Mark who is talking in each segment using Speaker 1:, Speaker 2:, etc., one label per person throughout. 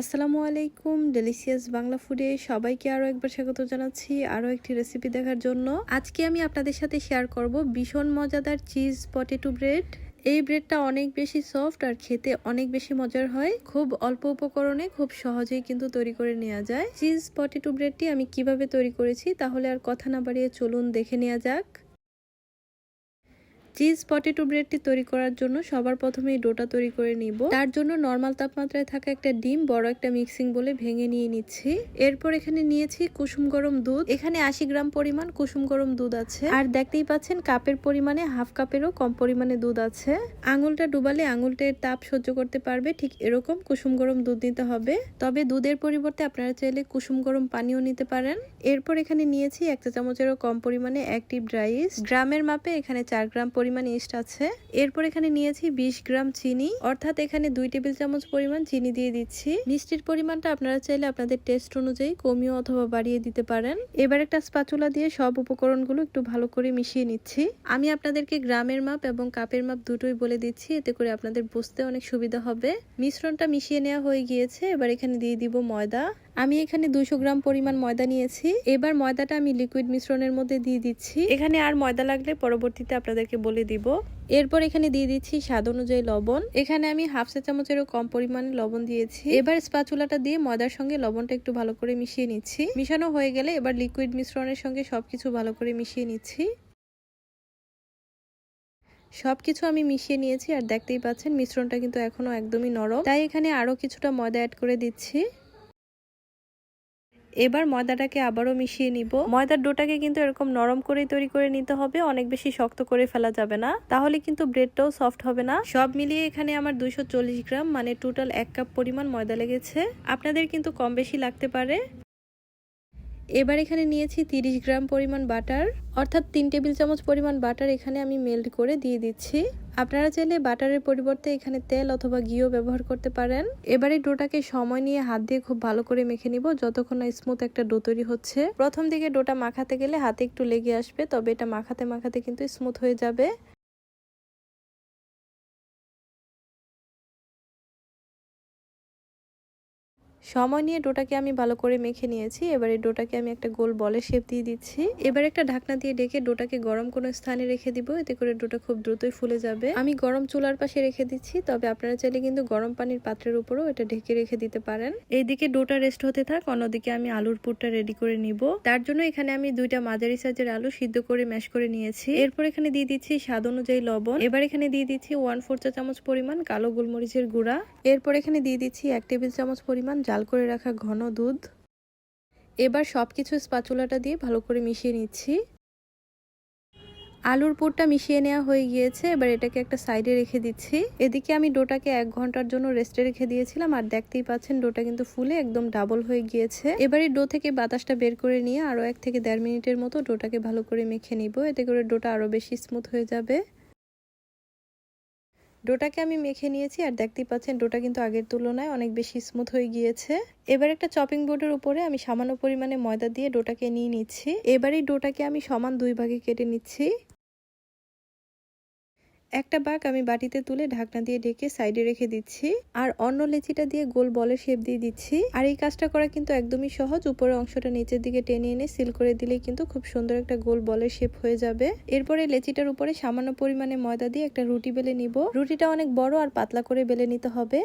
Speaker 1: আসসালামু আলাইকুম ডেলিসিয়াস বাংলা ফুডে সবাইকে আরও একবার স্বাগত জানাচ্ছি আরও একটি রেসিপি দেখার জন্য। আজকে আমি আপনাদের সাথে শেয়ার করব ভীষণ মজাদার চিজ পটেটো ব্রেড এই ব্রেডটা অনেক বেশি সফট আর খেতে অনেক বেশি মজার হয়। খুব অল্প উপকরণে খুব সহজেই কিন্তু তৈরি করে নেওয়া যায়। চিজ পটেটো ব্রেডটি আমি কীভাবে তৈরি করেছি তাহলে আর কথা না বাড়িয়ে চলুন দেখে নেওয়া যাক। চিজ পটেটো ব্রেডটি তৈরি করার জন্য সবার প্রথমে এই ডোটা তৈরি করে নিব। তার জন্য নর্মাল তাপমাত্রায় থাকা একটা ডিম, বড় একটা মিক্সিং বলে ভেঙে নিয়ে নিচ্ছি। এরপর এখানে নিয়েছি কুসুম গরম দুধ। এখানে আশি গ্রাম পরিমাণ কুসুম গরম দুধ আছে। আর দেখতেই পাচ্ছেন কাপের পরিমাণে হাফ কাপেরও কম পরিমাণে দুধ আছে। আঙুলটা ডুবালে আঙুলটা তাপ সহ্য করতে পারবে, ঠিক এরকম কুসুম গরম দুধ নিতে হবে। তবে দুধের পরিবর্তে আপনারা চাইলে কুসুম গরম পানিও নিতে পারেন। এরপর এখানে নিয়েছি এক চা চামচেরও কম পরিমাণে অ্যাক্টিভ ড্রাইস গ্রামের মাপে এখানে চার গ্রাম পরিমাণ ইস্ট আছে। এরপর এখানে নিয়েছি বিশ গ্রাম চিনি। অর্থাৎ এখানে দুই টেবিল চামচ পরিমাণ চিনি দিয়ে দিচ্ছি। মিষ্টির পরিমাণটা আপনারা চাইলে আপনাদের টেস্ট অনুযায়ী কমিয়ে অথবা বাড়িয়ে দিতে পারেন। এবার একটা স্পাচুলা দিয়ে সব উপকরণগুলো একটু ভালো করে মিশিয়ে নিচ্ছি। আমি আপনাদেরকে গ্রামের মাপ এবং কাপের মাপ দুটোই বলে দিচ্ছি। এতে করে আপনাদের বুঝতে অনেক সুবিধা হবে। মিশ্রণটা মিশিয়ে নেওয়া হয়ে গিয়েছে। এবার এখানে দিয়ে দিব ময়দা। আমি এখানে দুশো গ্রাম পরিমাণ ময়দা নিয়েছি। এবার ময়দাটা আমি লিকুইড মিশ্রণের মধ্যে দিয়ে দিচ্ছি। এখানে আর ময়দা লাগলে পরবর্তীতে আপনাদেরকে বলে দিব। এরপর এখানে দিয়ে দিচ্ছি স্বাদ অনুযায়ী লবণ। এখানে আমি হাফ চা চামচেরও কম পরিমাণে লবণ দিয়েছি। এবার স্পাচুলাটা দিয়ে ময়দার সঙ্গে লবণটা একটু ভালো করে মিশিয়ে নিচ্ছি। মিশানো হয়ে গেলে এবার লিকুইড মিশ্রণের সঙ্গে সবকিছু ভালো করে মিশিয়ে নিচ্ছি। সব কিছু আমি মিশিয়ে নিয়েছি আর দেখতেই পাচ্ছেন মিশ্রণটা কিন্তু এখনও একদমই নরম। তাই এখানে আরও কিছুটা ময়দা অ্যাড করে দিচ্ছি। এবার ময়দাটাকে আবারও মিশিয়ে নিব। ময়দার ডোটাকে কিন্তু এরকম নরম করেই তৈরি করে নিতে হবে, অনেক বেশি শক্ত করে ফেলা যাবে না। তাহলে কিন্তু ব্রেডটাও সফট হবে না। সব মিলিয়ে এখানে আমার দুইশো গ্রাম মানে টোটাল এক কাপ পরিমাণ ময়দা লেগেছে। আপনাদের কিন্তু কম বেশি লাগতে পারে। এবার এখানে নিয়েছি 30 গ্রাম পরিমাণ বাটার, অর্থাৎ তিন টেবিল চামচ পরিমাণ বাটার এখানে আমি মেল্ট করে দিয়ে দিচ্ছি। আপনারা চাইলে বাটারের পরিবর্তে এখানে তেল অথবা ঘিও ব্যবহার করতে পারেন। এবারে ডোটাকে সময় নিয়ে হাত দিয়ে খুব ভালো করে মেখে নিব, যতক্ষণ না স্মুথ একটা ডো তৈরি হচ্ছে। প্রথম দিকে ডোটা মাখাতে গেলে হাতে একটু লেগে আসবে, তবে এটা মাখাতে মাখাতে কিন্তু স্মুথ হয়ে যাবে। সময় নিয়ে ডোটাকে আমি ভালো করে মেখে নিয়েছি। এবার এই ডোটাকে আমি একটা গোল বলের শেপ দিয়ে দিচ্ছি। এবার একটা ঢাকনা দিয়ে ডেকে ডোটাকে গরম কোনো স্থানে রেখে দিব। এতে করে ডোটা খুব দ্রুতই ফুলে যাবে। আমি গরম চুলার পাশে রেখে দিচ্ছি। তবে আপনারা চাইলে কিন্তু গরম পানির পাত্রের উপরও এটা ঢেকে রেখে দিতে পারেন। এইদিকে ডোটা রেস্ট হতে থাক, অন্যদিকে আমি আলুর পুরটা রেডি করে নিব। তার জন্য এখানে আমি দুইটা মাঝারি সাইজের আলু সিদ্ধ করে ম্যাশ করে নিয়েছি। এরপর এখানে দিয়ে দিচ্ছি স্বাদ অনুযায়ী লবণ। এবার এখানে দিয়ে দিচ্ছি ওয়ান ফোর চা চামচ পরিমাণ কালো গোলমরিচের গুঁড়া। এরপর এখানে দিয়ে দিচ্ছি এক টেবিল চামচ পরিমাণ জাল করে রাখা ঘন দুধ। এবার সব কিছু স্পাচুলাটা দিয়ে ভালো করে মিশিয়ে নিচ্ছি। আলুর পুরটা মিশিয়ে নেওয়া হয়ে গিয়েছে, এবার এটাকে একটা সাইডে রেখে দিচ্ছি। এদিকে আমি ডোটাকে এক ঘণ্টার জন্য রেস্টে রেখে দিয়েছিলাম, আর দেখতেই পাচ্ছেন ডোটা কিন্তু ফুলে একদম ডাবল হয়ে গিয়েছে। এবারে ডো থেকে বাতাসটা বের করে নিয়ে আরও এক থেকে দেড় মিনিটের মতো ডোটাকে ভালো করে মেখে নিব, এতে করে ডোটা আরও বেশি স্মুথ হয়ে যাবে। ডোটাকে আমি মেখে নিয়েছি আর দেখতেই পাচ্ছেন ডোটা কিন্তু আগের তুলনায় অনেক বেশি স্মুথ হয়ে গিয়েছে। এবার একটা চপিং বোর্ডের উপরে আমি সামান্য পরিমাণে ময়দা দিয়ে ডোটাকে নিয়ে নিচ্ছি। এবারই ডোটাকে আমি সমান দুই ভাগে কেটে নিচ্ছি। একটা বাঘ আমি বাটিতে তুলে ঢাকনা দিয়ে ঢেকে সাইডে রেখে দিচ্ছি, আর অন্য লেচিটা দিয়ে গোল বলের শেপ দিয়ে দিচ্ছি। আর এই কাজটা করা কিন্তু একদমই সহজ উপরের অংশটা নিচের দিকে টেনে এনে সিল করে দিলেই কিন্তু খুব সুন্দর একটা গোল বলের শেপ হয়ে যাবে। এরপরে লেচিটার উপরে সামান্য পরিমাণে ময়দা দিয়ে একটা রুটি বেলে নিব। রুটিটা অনেক বড় আর পাতলা করে বেলে নিতে হবে।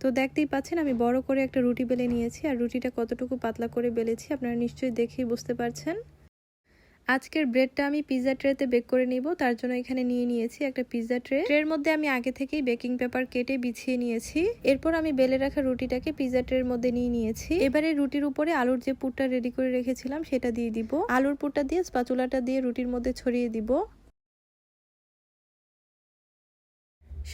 Speaker 1: তো দেখতেই পাচ্ছেন, আমি বড় করে একটা রুটি বেলে নিয়েছি, আর রুটিটা কতটুকু পাতলা করে বেলেছি আপনারা নিশ্চয়ই দেখেই বুঝতে পারছেন। আজকের ব্রেডটা আমি পিৎজা ট্রেতে বেক করে নিব, তার জন্য এখানে নিয়ে নিয়েছি একটা পিৎজা ট্রে। ট্রের মধ্যে আমি আগে থেকেই বেকিং পেপার কেটে বিছিয়ে নিয়েছি, এরপর আমি বেলে রাখা রুটিটাকে পিৎজা ট্রের মধ্যে নিয়ে নিয়েছি। এবারে রুটির উপরে আলুর যে পুরটা রেডি করে রেখেছিলাম, সেটা দিয়ে দিব। আলুর পুরটা দিয়ে স্পাচুলাটা দিয়ে রুটির মধ্যে ছড়িয়ে দিব।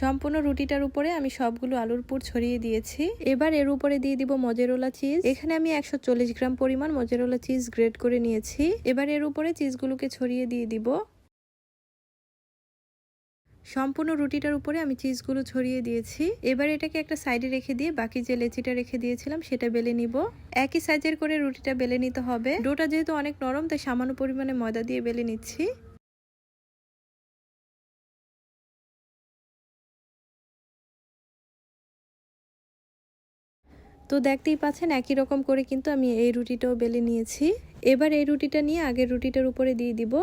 Speaker 1: সম্পূর্ণ রুটিটার উপরে আমি সবগুলো আলুর পুর ছড়িয়ে দিয়েছি। এবার এর উপরে দিয়ে দিব মজেরোলা চিজ এখানে আমি একশো চল্লিশ গ্রাম পরিমাণ মজেরোলা চিজ গ্রেড করে নিয়েছি। এবার এর উপরে চিজগুলোকে ছড়িয়ে দিয়ে দিব। সম্পূর্ণ রুটিটার উপরে আমি চিজগুলো ছড়িয়ে দিয়েছি। এবার এটাকে একটা সাইডে রেখে দিয়ে বাকি যে লেচিটা রেখে দিয়েছিলাম সেটা বেলে নিব। একই সাইজের করে রুটিটা বেলে নিতে হবে। ডোটা যেহেতু অনেক নরম, তাই সামান্য পরিমাণে ময়দা দিয়ে বেলে নিচ্ছি। তো দেখতেই পাচ্ছেন একই রকম করে কিন্তু আমি এই রুটিটাও বেলে নিয়েছি। এবার এই রুটিটা নিয়ে আগের রুটিটার উপরে দিয়ে দিব।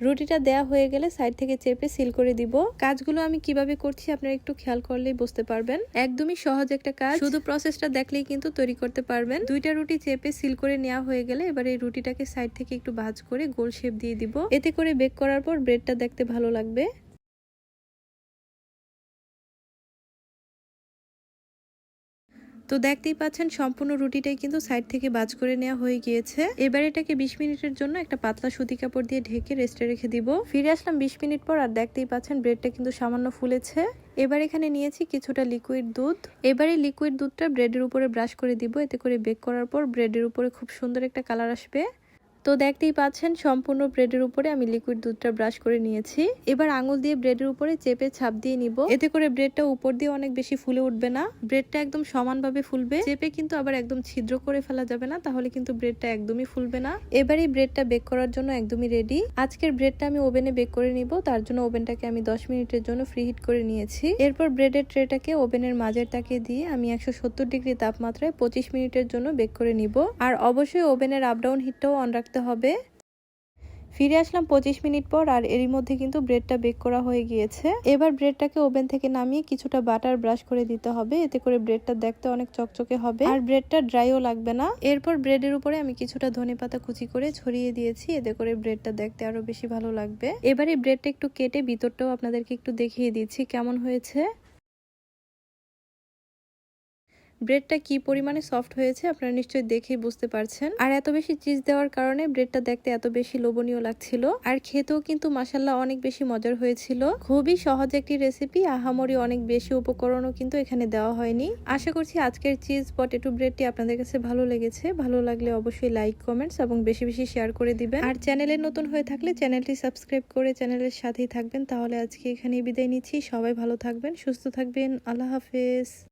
Speaker 1: রুটিটা দেয়া হয়ে গেলে সাইড থেকে চেপে সিল করে দিব। কাজগুলো আমি কীভাবে করছি আপনারা একটু খেয়াল করলেই বুঝতে পারবেন। একদমই সহজ একটা কাজ। শুধু প্রসেসটা দেখলেই কিন্তু তৈরি করতে পারবেন। দুইটা রুটি চেপে সিল করে নেওয়া হয়ে গেলে এবার এই রুটিটাকে সাইড থেকে একটু ভাজ করে গোল শেপ দিয়ে দিব। এতে করে বেক করার পর ব্রেডটা দেখতে ভালো লাগবে। তো দেখতেই পাচ্ছেন সম্পূর্ণ রুটিটাই কিন্তু সাইড থেকে বাজ করে নেওয়া হয়ে গিয়েছে। এবার এটাকে বিশ মিনিটের জন্য একটা পাতলা সুতি কাপড় দিয়ে ঢেকে রেস্টে রেখে দিব। ফিরে আসলাম বিশ মিনিট পর আর দেখতেই পাচ্ছেন ব্রেডটা কিন্তু সামান্য ফুলেছে। এবার এখানে নিয়েছি কিছুটা লিকুইড দুধ। এবারে লিকুইড দুধটা ব্রেডের উপরে ব্রাশ করে দিব। এতে করে বেক করার পর ব্রেডের উপরে খুব সুন্দর একটা কালার আসবে। তো দেখতেই পাচ্ছেন, সম্পূর্ণ ব্রেডের উপরে আমি লিকুইড দুধটা ব্রাশ করে নিয়েছি। এবার আঙুল দিয়ে ব্রেডের উপরে চেপে ছাপ দিয়ে নিব। এতে করে ব্রেডটা উপর দিয়ে অনেক বেশি ফুলে উঠবে না। ব্রেডটা একদম সমানভাবে ফুলবে। চেপে কিন্তু আবার একদম ছিদ্র করে ফেলা যাবে না, তাহলে কিন্তু ব্রেডটা একদমই ফুলবে না। এবারে ব্রেডটা বেক করার জন্য একদমই রেডি আজকের ব্রেডটা আমি ওভেনে বেক করে নিব। তার জন্য ওভেনটাকে আমি দশ মিনিটের জন্য ফ্রি হিট করে নিয়েছি। এরপর ব্রেডের ট্রেটাকে ওভেনের মাঝের তাকে দিয়ে আমি একশো সত্তর ডিগ্রি তাপমাত্রায় পঁচিশ মিনিটের জন্য বেক করে নিব। আর অবশ্যই ওভেনের আপ ডাউন হিটটাও অন রাখতে হবে। ফিরে আসলাম পঁচিশ মিনিট পর আর এরই মধ্যে কিন্তু ব্রেডটা বেক করা হয়ে গিয়েছে। এবার ব্রেডটাকে ওভেন থেকে নামিয়ে কিছুটা বাটার ব্রাশ করে দিতে হবে। এতে করে ব্রেডটা দেখতে অনেক চকচকে হবে। আর ব্রেডটা ড্রাইও লাগবে না। এরপর ব্রেডের উপরে আমি কিছুটা ধনে পাতা কুচি করে ছড়িয়ে দিয়েছি। এতে করে ব্রেডটা দেখতে আরও বেশি ভালো লাগবে। এবারে ব্রেডটা একটু কেটে ভিতরটাও আপনাদেরকে একটু দেখিয়ে দিচ্ছি কেমন হয়েছে। ব্রেডটা কি পরিমাণে সফট হয়েছে আপনারা নিশ্চয়ই দেখেই বুঝতে পারছেন। আর এত বেশি চিজ দেওয়ার কারণে ব্রেডটা দেখতে এত বেশি লোভনীয় লাগছিল। আর খেতেও কিন্তু মাসাল্লাহ অনেক বেশি মজার হয়েছিল। খুবই সহজ একটি রেসিপি, আহামরি অনেক বেশি উপকরণও কিন্তু এখানে দেওয়া হয়নি। আশা করছি আজকের চিজ পটেটো ব্রেডটি আপনাদের কাছে ভালো লেগেছে। ভালো লাগলে অবশ্যই লাইক, কমেন্টস এবং বেশি বেশি শেয়ার করে দিবেন। আর চ্যানেলে নতুন হয়ে থাকলে চ্যানেলটি সাবস্ক্রাইব করে চ্যানেলের সাথেই থাকবেন। তাহলে আজকে এখানেই বিদায় নিচ্ছি। সবাই ভালো থাকবেন, সুস্থ থাকবেন। আল্লাহ হাফেজ।